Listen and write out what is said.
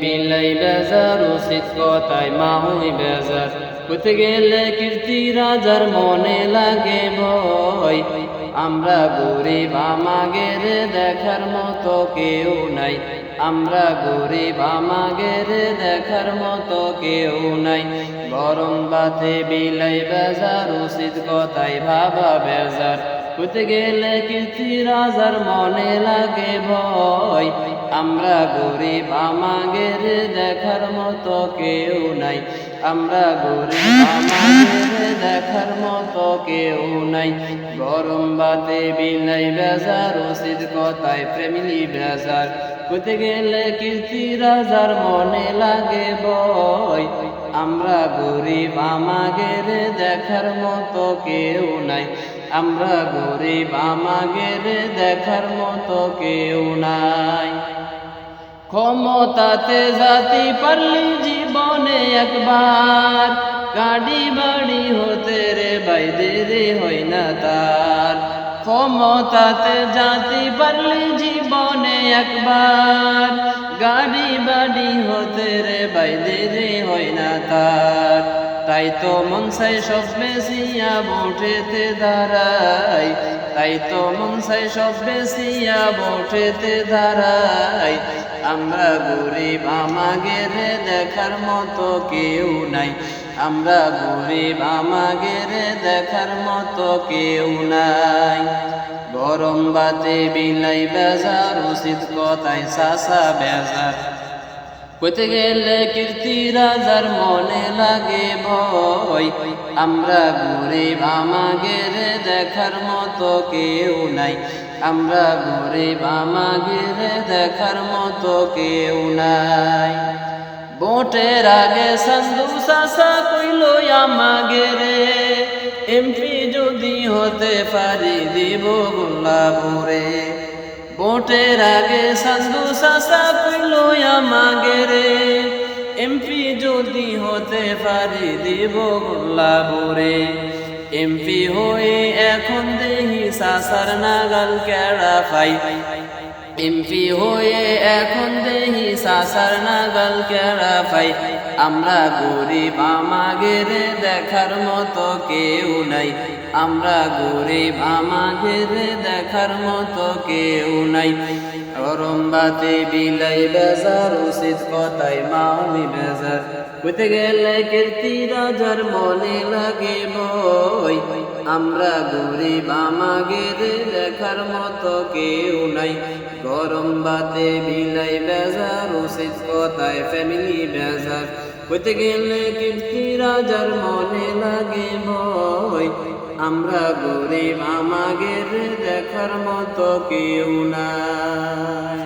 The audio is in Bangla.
বিলাই বেজার উচিত কথায় মাহুই বেজার হতে গেলে কীর্তি রাজার মনে লাগে ভয় আমরা গরিব আমাগের দেখার মতো কেউ নাই আমরা গরিব আমাগের দেখার মতো কেউ নাই গরম বাতে বিলাই বেজার উচিত কথায় ভাবা বেজার হতে গেলে কীর্তি রাজার মনে লাগে ভয়। আমরা গরিব, আমাগের দেখার মতো কেউ নাই। আমরা গরিব আমাদের দেখার মতো কেউ নাই। গরম বাতে বিলাই বেজার, ওষুধ কথায় প্রেমিলি বেজার। কোথায় গেলে কীর্তি রাজার মনে লাগে বই? আমরা গরিব আমাগের দেখার মতো কেউ নাই। আমরা গরিব আমাগের দেখার মতো কেউ নাই। ক্ষমতাতে জাতি পারলি জীবনে একবার। গাড়ি বাড়ি হতে রে বাইদে রে হয় না তার। ক্ষমতাতে জাতি পারলি জীবনে একবার। গাড়ি বাড়ি হতে রে বাইদে রে হয় না তার। তাই তো মন চাই সব বেশিয়া বোটেতে দাঁড়াই। তাই তো মন চাই সব বেশিয়া বোটেতে দাঁড়াই। আমরা গরিব, আমাগের দেখার মতো কেউ নাই। আমরা গরিব আমাগের দেখার মতো কেউ নাই। গরম বাতে বিলাই বেজার, উচিত কথায় সাসা বেজার। কইতে গেলে কীর্তি রাজার মনে লাগে ভয়। আমরা গরিব আমাগের দেখার মতো কেউ নাই। আমরা গরিব আমাগের দেখার মতো কেউ নাই। ভোটের আগে সন্দু সাসা কইল আমাগের এমপি যদি হতে পারি দিব গোলাপুরে ভোটের আগে সান্দু সাসা কইল আমাগের এমপি যদি হতে পারি দিব গোলাপুরে এমপি হয়ে এখন দেহি সাসার নাগাল কেড়া পাই। এমপি হয়ে এখন দেহি সাসার নাগাল কেড়া পাই। আমরা গরিব, আমাগের দেখার মতো কেউ নাই। আমরা গরিব, আমাগের দেখার মতো কেউ নাই। গরম বাতে বিলাই বেজার, উচিত কথায় মাউনি বেজার। হইতে গেলে কীর্তি রাজার মনে লাগে বই। আমরা গরিব, আমাগের দেখার মতো কেউ নাই। গরম বাতে বিলাই বেজার, উচিত কথায় ফ্যামিলি বেজার। হইতে গেলে কীর্তি রাজার মনে লাগে বই আমরা গরিব, আমাগের দেখার মতো কেউ নাই।